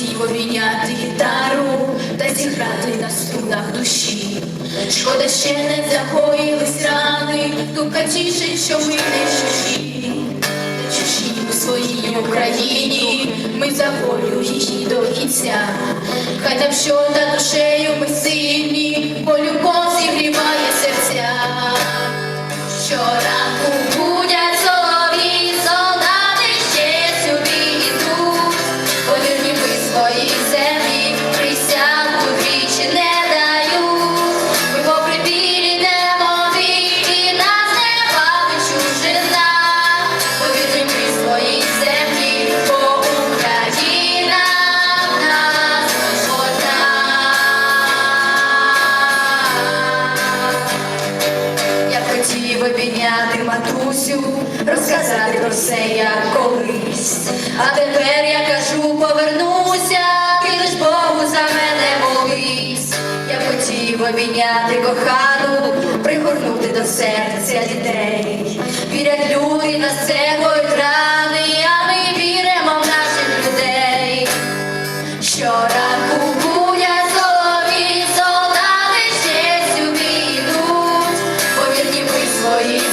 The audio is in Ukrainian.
хотів обійняти гітару та зіграти на струнах душі. Шкода ще не загоїлись рани, тукатіше, що ми не чужі. Не чужі у своїй Україні, ми за волю її до кінця. Хай там що та душею ми сильні, обійняти матусю, розказати про все як колись. А тепер я кажу, хотів обійняти кохану, пригорнути до серця дітей. Вірять люди на себе рани, а ми віримо в наших людей. Щоранку буря золові солдати ще сюди йдуть, повірні ми свої.